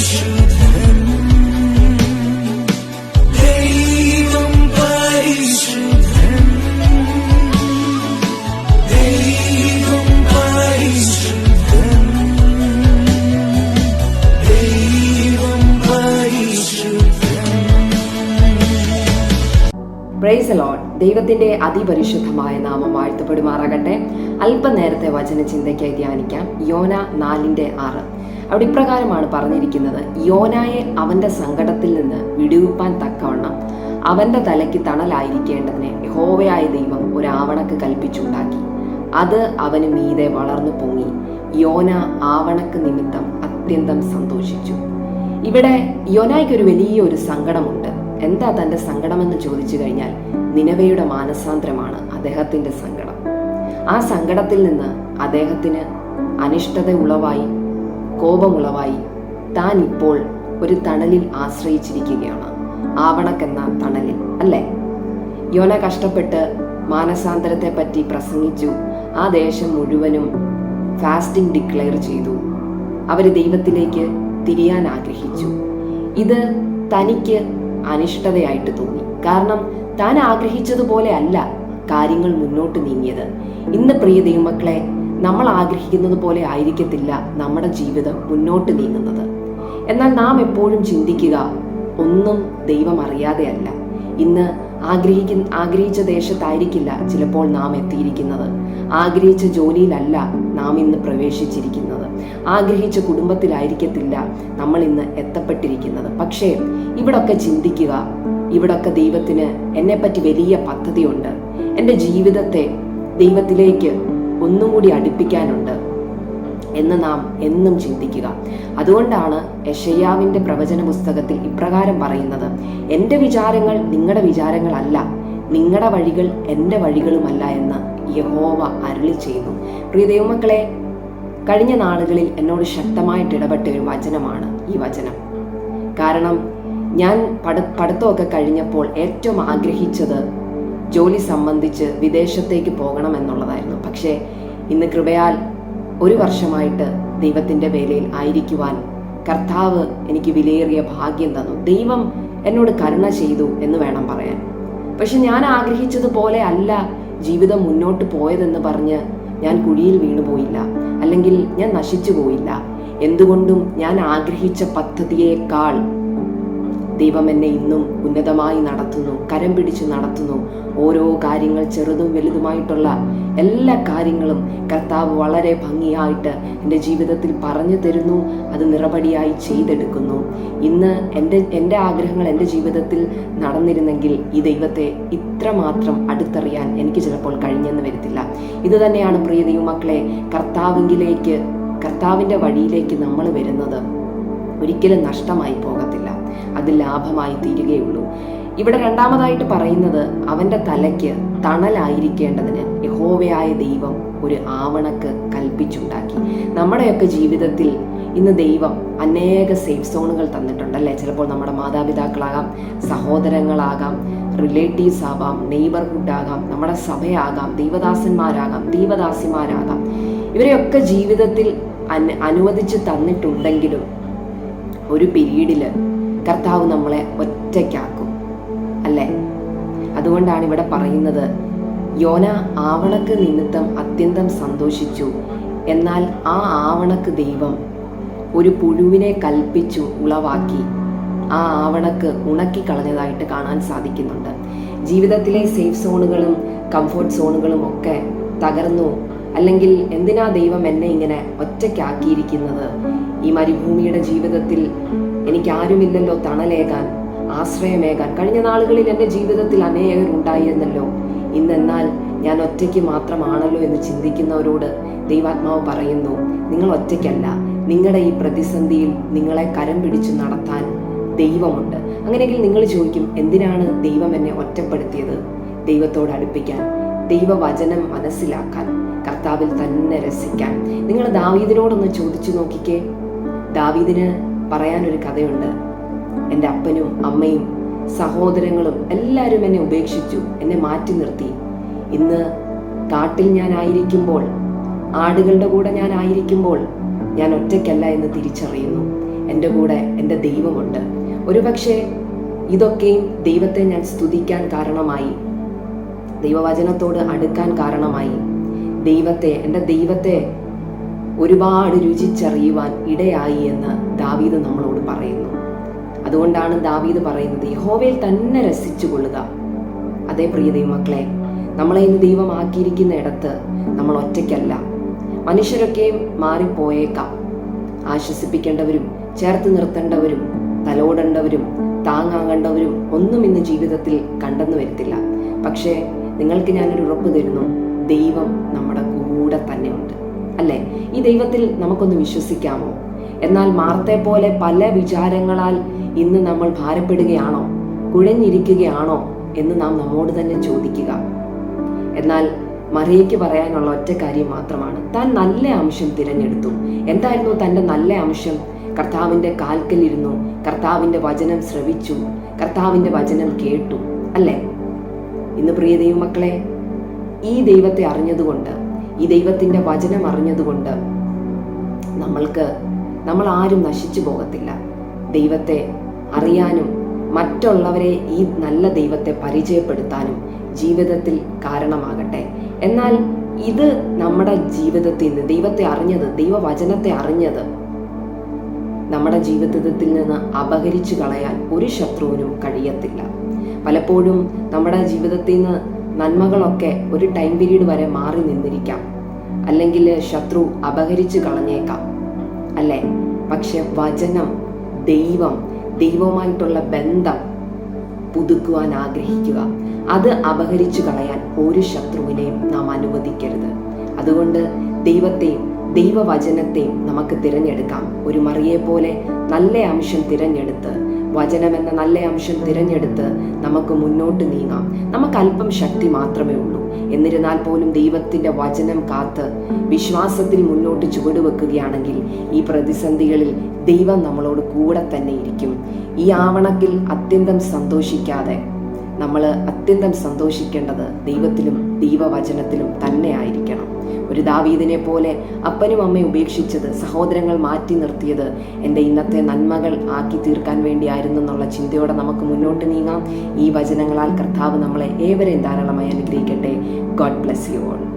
you. ദൈവത്തിന്റെ അതിപരിശുദ്ധമായ നാമം വാഴ്ത്തപ്പെടുമാറാകട്ടെ അല്പനേരത്തെ വചന ചിന്തയ്ക്കായി ധ്യാനിക്കാം. യോന നാലിന്റെ ആറ്. അവിടെ ഇപ്രകാരമാണ് പറഞ്ഞിരിക്കുന്നത്. യോനായെ അവന്റെ സങ്കടത്തിൽ നിന്ന് വിടുവിപ്പാൻ തക്കവണ്ണം അവന്റെ തലയ്ക്ക് തണലായിരിക്കേണ്ടതിന് യഹോവയായ ദൈവം ഒരു ആവണക്ക് കൽപ്പിച്ചുണ്ടാക്കി. അത് അവന് മീതെ വളർന്നു പൊങ്ങി. യോന ആവണക്ക് നിമിത്തം അത്യന്തം സന്തോഷിച്ചു. ഇവിടെ യോനായ്ക്ക് ഒരു വലിയ ഒരു സങ്കടമുണ്ട്. എന്താ തന്റെ സങ്കടമെന്ന് ചോദിച്ചു കഴിഞ്ഞാൽ നിലവയുടെ മാനസാന്തരമാണ് അദ്ദേഹത്തിന്റെ സങ്കടം. ആ സങ്കടത്തിൽ നിന്ന് അദ്ദേഹത്തിന് അനിഷ്ടത ഉളവായി കോപമുളവായി താൻ ഇപ്പോൾ ഒരു തണലിൽ ആശ്രയിച്ചിരിക്കുകയാണ്. ആവണക്കെന്ന തണലിൽ അല്ലേ? യോന കഷ്ടപ്പെട്ട് മാനസാന്തരത്തെ പറ്റി പ്രസംഗിച്ചു. ആ ദേശം മുഴുവനും ഫാസ്റ്റിംഗ് ഡിക്ലെയർ ചെയ്തു. അവർ ദൈവത്തിലേക്ക് തിരിയാൻ ആഗ്രഹിച്ചു. ഇത് തനിക്ക് അനിഷ്ടതയായിട്ട് തോന്നി. കാരണം താൻ ആഗ്രഹിച്ചതുപോലെ അല്ല കാര്യങ്ങൾ മുന്നോട്ട് നീങ്ങിയത്. ഇന്ന് പ്രിയ ദൈവമക്കളെ നമ്മൾ ആഗ്രഹിക്കുന്നത് പോലെ ആയിരിക്കത്തില്ല നമ്മുടെ ജീവിതം മുന്നോട്ട് നീങ്ങുന്നത്. എന്നാൽ നാം എപ്പോഴും ചിന്തിക്കുക ഒന്നും ദൈവം അറിയാതെയല്ല ഇന്ന് ആഗ്രഹിക്ക ആഗ്രഹിച്ച ദേശത്തായിരിക്കില്ല ചിലപ്പോൾ നാം എത്തിയിരിക്കുന്നത്. ആഗ്രഹിച്ച ജോലിയിലല്ല നാം ഇന്ന് പ്രവേശിച്ചിരിക്കുന്നത്. ആഗ്രഹിച്ച കുടുംബത്തിലായിരിക്കത്തില്ല നമ്മൾ ഇന്ന് എത്തപ്പെട്ടിരിക്കുന്നത്. പക്ഷേ ഇവിടൊക്കെ ചിന്തിക്കുക ഇവിടൊക്കെ ദൈവത്തിന് എന്നെപ്പറ്റി വലിയ പദ്ധതിയുണ്ട്. എന്റെ ജീവിതത്തെ ദൈവത്തിലേക്ക് ഒന്നും കൂടി അടുപ്പിക്കാനുണ്ട് എന്ന് നാം എന്നും ചിന്തിക്കുക. അതുകൊണ്ടാണ് യഷയാവിന്റെ പ്രവചന പുസ്തകത്തിൽ ഇപ്രകാരം പറയുന്നത്. എന്റെ വിചാരങ്ങൾ നിങ്ങളുടെ വിചാരങ്ങളല്ല നിങ്ങളുടെ വഴികൾ എന്റെ വഴികളുമല്ല എന്ന് യഹോവ അരുളി ചെയ്യുന്നു. പ്രിയ ദൈവമക്കളെ കഴിഞ്ഞ നാളുകളിൽ എന്നോട് ശക്തമായിട്ട് ഇടപെട്ട ഒരു വചനമാണ് ഈ വചനം. കാരണം ഞാൻ പഠ പഠിത്തമൊക്കെ കഴിഞ്ഞപ്പോൾ ഏറ്റവും ആഗ്രഹിച്ചത് ജോലി സംബന്ധിച്ച് വിദേശത്തേക്ക് പോകണം എന്നുള്ളതായിരുന്നു പക്ഷേ ഇന്ന് കൃപയാൽ ഒരു വർഷമായിട്ട് ദൈവത്തിന്റെ വേലയിൽ ആയിരിക്കുവാൻ കർത്താവ് എനിക്ക് വിലയേറിയ ഭാഗ്യം തന്നു. ദൈവം എന്നോട് കരുണ ചെയ്തു എന്ന് വേണം പറയാൻ. പക്ഷെ ഞാൻ ആഗ്രഹിച്ചതുപോലെ അല്ല ജീവിതം മുന്നോട്ട് പോയതെന്ന് പറഞ്ഞ് ഞാൻ കുഴിയിൽ വീണുപോയില്ല അല്ലെങ്കിൽ ഞാൻ നശിച്ചു പോയില്ല. എന്തുകൊണ്ടും ഞാൻ ആഗ്രഹിച്ച പദ്ധതിയേക്കാൾ ദൈവം എന്നെ ഇന്നും ഉന്നതമായി നടത്തുന്നു കരം പിടിച്ച് നടത്തുന്നു. ഓരോ കാര്യങ്ങൾ ചെറുതും വലുതുമായിട്ടുള്ള എല്ലാ കാര്യങ്ങളും കർത്താവ് വളരെ ഭംഗിയായിട്ട് എന്റെ ജീവിതത്തിൽ പറഞ്ഞു തരുന്നു അത് നിറപടിയായി ചെയ്തെടുക്കുന്നു. ഇന്ന് എന്റെ എന്റെ ആഗ്രഹങ്ങൾ എന്റെ ജീവിതത്തിൽ നടന്നിരുന്നെങ്കിൽ ഈ ദൈവത്തെ ഇത്രമാത്രം അടുത്തറിയാൻ എനിക്ക് ചിലപ്പോൾ കഴിഞ്ഞെന്ന് വരത്തില്ല. ഇത് തന്നെയാണ് പ്രിയ ദൈവമക്കളെ കർത്താവിങ്കിലേക്ക് കർത്താവിന്റെ വഴിയിലേക്ക് നമ്മൾ വരുന്നത്. ഒരിക്കലും നഷ്ടമായി പോകത്തില്ല. അത് ലാഭമായി തീരുകയുള്ളൂ. ഇവിടെ രണ്ടാമതായിട്ട് പറയുന്നത് അവന്റെ തലയ്ക്ക് തണലായിരിക്കേണ്ടതിന് യഹോവയായ ദൈവം ഒരു ആവണക്ക് കൽപ്പിച്ചുണ്ടാക്കി. നമ്മുടെയൊക്കെ ജീവിതത്തിൽ ഇന്ന് ദൈവം അനേക സേഫ് സോണുകൾ തന്നിട്ടുണ്ടല്ലേ ചിലപ്പോൾ നമ്മുടെ മാതാപിതാക്കളാകാം സഹോദരങ്ങളാകാം റിലേറ്റീവ്സ് ആവാം നെയ്ബർഹുഡ് ആകാം നമ്മുടെ സഭയാകാം ദൈവദാസന്മാരാകാം ദൈവദാസിമാരാകാം. ഇവരെയൊക്കെ ജീവിതത്തിൽ അനു അനുവദിച്ച് തന്നിട്ടുണ്ടെങ്കിലും ഒരു പീരീഡിൽ കർത്താവ് നമ്മളെ ഒറ്റയ്ക്കാക്കും അല്ലേ? അതുകൊണ്ടാണ് ഇവിടെ പറയുന്നത് യോന ആവണക്ക് നിമിത്തം അത്യന്തം സന്തോഷിച്ചു. എന്നാൽ ആ ആവണക്ക് ദൈവം ഒരു പുഴുവിനെ കൽപ്പിച്ചു ഉളവാക്കി ആ ആവണക്ക് ഉണക്കി കളഞ്ഞതായിട്ട് കാണാൻ സാധിക്കുന്നുണ്ട്. ജീവിതത്തിലെ സേഫ് സോണുകളും കംഫോർട്ട് സോണുകളും ഒക്കെ തകർന്നു അല്ലെങ്കിൽ എന്തിനാ ദൈവം എന്നെ ഇങ്ങനെ ഒറ്റയ്ക്കാക്കിയിരിക്കുന്നത്? ഈ മരുഭൂമിയുടെ ജീവിതത്തിൽ എനിക്ക് ആരുമില്ലല്ലോ തണലേകാൻ ആശ്രയമേകാൻ. കഴിഞ്ഞ നാളുകളിൽ എന്റെ ജീവിതത്തിൽ അനേകരുണ്ടായിരുന്നല്ലോ ഇന്നെന്നാൽ ഞാൻ ഒറ്റയ്ക്ക് മാത്രമാണല്ലോ എന്ന് ചിന്തിക്കുന്നവരോട് ദൈവാത്മാവ് പറയുന്നു നിങ്ങൾ ഒറ്റയ്ക്കല്ല. നിങ്ങളുടെ ഈ പ്രതിസന്ധിയിൽ നിങ്ങളെ കരം പിടിച്ചു നടത്താൻ ദൈവമുണ്ട്. അങ്ങനെയെങ്കിൽ നിങ്ങൾ ചോദിക്കും എന്തിനാണ് ദൈവം എന്നെ ഒറ്റപ്പെടുത്തിയത്? ദൈവത്തോട് അടുപ്പിക്കാൻ ദൈവവചനം മനസ്സിലാക്കാൻ കർത്താവിൽ തന്നെ രസിക്കാൻ. നിങ്ങൾ ദാവീദിനോടൊന്ന് ചോദിച്ചു നോക്കിക്കേ. ദാവീദിന് പറയാനൊരു കഥയുണ്ട്. എന്റെ അപ്പനും അമ്മയും സഹോദരങ്ങളും എല്ലാവരും എന്നെ ഉപേക്ഷിച്ചു എന്നെ മാറ്റി നിർത്തി. ഇന്ന് കാട്ടിൽ ഞാൻ ആയിരിക്കുമ്പോൾ ആടുകളുടെ കൂടെ ഞാൻ ആയിരിക്കുമ്പോൾ ഞാൻ ഒറ്റയ്ക്കല്ല എന്ന് തിരിച്ചറിയുന്നു. എന്റെ കൂടെ എന്റെ ദൈവമുണ്ട്. ഒരുപക്ഷെ ഇതൊക്കെയും ദൈവത്തെ ഞാൻ സ്തുതിക്കാൻ കാരണമായി ദൈവവചനത്തോട് അടുക്കാൻ കാരണമായി. ദൈവത്തെ എന്റെ ദൈവത്തെ ഒരുപാട് രുചിച്ചറിയുവാൻ ഇടയായി എന്ന് ദാവീദ് നമ്മളോട് പറയുന്നു. അതുകൊണ്ടാണ് ദാവീദ് പറയുന്നത് യഹോവയിൽ തന്നെ രസിച്ചു കൊള്ളുക അതേ പ്രിയ ദൈവമക്കളെ നമ്മളെ ഇന്ന് ദൈവമാക്കിയിരിക്കുന്ന ഇടത്ത് നമ്മൾ ഒറ്റയ്ക്കല്ല. മനുഷ്യരൊക്കെയും മാറിപ്പോയേക്കാം. ആശ്വസിപ്പിക്കേണ്ടവരും ചേർത്ത് നിർത്തേണ്ടവരും തലോടേണ്ടവരും താങ്ങാകേണ്ടവരും ഒന്നും ഇന്ന് ജീവിതത്തിൽ കണ്ടെന്നു വരത്തില്ല. പക്ഷേ നിങ്ങൾക്ക് ഞാനൊരു ഉറപ്പ് തരുന്നു ദൈവം നമ്മുടെ കൂടെ തന്നെയുണ്ട്. അല്ലേ? ഈ ദൈവത്തിൽ നമുക്കൊന്ന് വിശ്വസിക്കാമോ? എന്നാൽ മാർത്തെ പോലെ പല വിചാരങ്ങളാൽ ഇന്ന് നമ്മൾ ഭാരപ്പെടുകയാണോ? കുഴഞ്ഞിരിക്കുകയാണോ? എന്ന് നാം നമ്മോട് തന്നെ ചോദിക്കുക. എന്നാൽ മറിയയ്ക്ക് പറയാനുള്ള ഒറ്റ കാര്യം മാത്രമാണ്. താൻ നല്ല അംശം തിരഞ്ഞെടുത്തു. എന്തായിരുന്നു തന്റെ നല്ല അംശം? കർത്താവിന്റെ കാൽക്കലിരുന്നു. കർത്താവിന്റെ വചനം ശ്രവിച്ചു. കർത്താവിന്റെ വചനം കേട്ടു. അല്ലേ? ഇന്ന് പ്രിയ ദൈവമക്കളെ ഈ ദൈവത്തെ അറിഞ്ഞതുകൊണ്ട് ഈ ദൈവത്തിന്റെ വചനം അറിഞ്ഞതുകൊണ്ട് നമ്മൾക്ക് നമ്മൾ ആരും നശിച്ചു പോകത്തില്ല. ദൈവത്തെ അറിയാനും മറ്റുള്ളവരെ ഈ നല്ല ദൈവത്തെ പരിചയപ്പെടുത്താനും ജീവിതത്തിൽ കാരണമാകട്ടെ. എന്നാൽ ഇത് നമ്മുടെ ജീവിതത്തിൽ നിന്ന് ദൈവത്തെ അറിഞ്ഞത് ദൈവവചനത്തെ അറിഞ്ഞത് നമ്മുടെ ജീവിതത്തിൽ നിന്ന് അപഹരിച്ചു കളയാൻ ഒരു ശത്രുവിനും കഴിയത്തില്ല. പലപ്പോഴും നമ്മുടെ ജീവിതത്തിൽ നിന്ന് നന്മകളൊക്കെ ഒരു ടൈം പീരീഡ് വരെ മാറി നിന്നിരിക്കാം. അല്ലെങ്കിൽ ശത്രു അപഹരിച്ചു കളഞ്ഞേക്കാം. അല്ലേ? പക്ഷെ വചനം ദൈവം ദൈവവുമായിട്ടുള്ള ബന്ധം പുതുക്കുവാൻ ആഗ്രഹിക്കുക. അത് അപഹരിച്ചു കളയാൻ ഒരു ശത്രുവിനെയും നാം അനുവദിക്കരുത്. അതുകൊണ്ട് ദൈവത്തെയും ദൈവവചനത്തെയും നമുക്ക് തിരഞ്ഞെടുക്കാം. ഒരു മറിയെ പോലെ നല്ല അംശം തിരഞ്ഞെടുത്ത് വചനം എന്ന നല്ല അംശം തിരഞ്ഞെടുത്ത് നമുക്ക് മുന്നോട്ട് നീങ്ങാം. നമുക്ക് അല്പം ശക്തി മാത്രമേ ഉള്ളൂ. എന്നിരുന്നാൽ പോലും ദൈവത്തിന്റെ വചനം കാത്ത് വിശ്വാസത്തിൽ മുന്നോട്ട് ചുവടുവെക്കുകയാണെങ്കിൽ ഈ പ്രതിസന്ധികളിൽ ദൈവം നമ്മളോട് കൂടെ തന്നെ ഇരിക്കും. ഈ ആവണക്കിൽ അത്യന്തം സന്തോഷിക്കാതെ നമ്മൾ അത്യന്തം സന്തോഷിക്കേണ്ടത് ദൈവത്തിലും ദൈവവചനത്തിലും തന്നെ ആയിരിക്കണം. ഒരു ദാവീദിനെ പോലെ അപ്പനും അമ്മയും ഉപേക്ഷിച്ചത് സഹോദരങ്ങൾ മാറ്റി നിർത്തിയത് എന്റെ ഇന്നത്തെ നന്മകൾ ആക്കി തീർക്കാൻ വേണ്ടിയായിരുന്നു എന്നുള്ള ചിന്തയോടെ നമുക്ക് മുന്നോട്ട് നീങ്ങാം. ഈ വചനങ്ങളാൽ കർത്താവ് നമ്മളെ ഏവരെയും ധാരാളമായി അനുഗ്രഹിക്കട്ടെ. God bless you all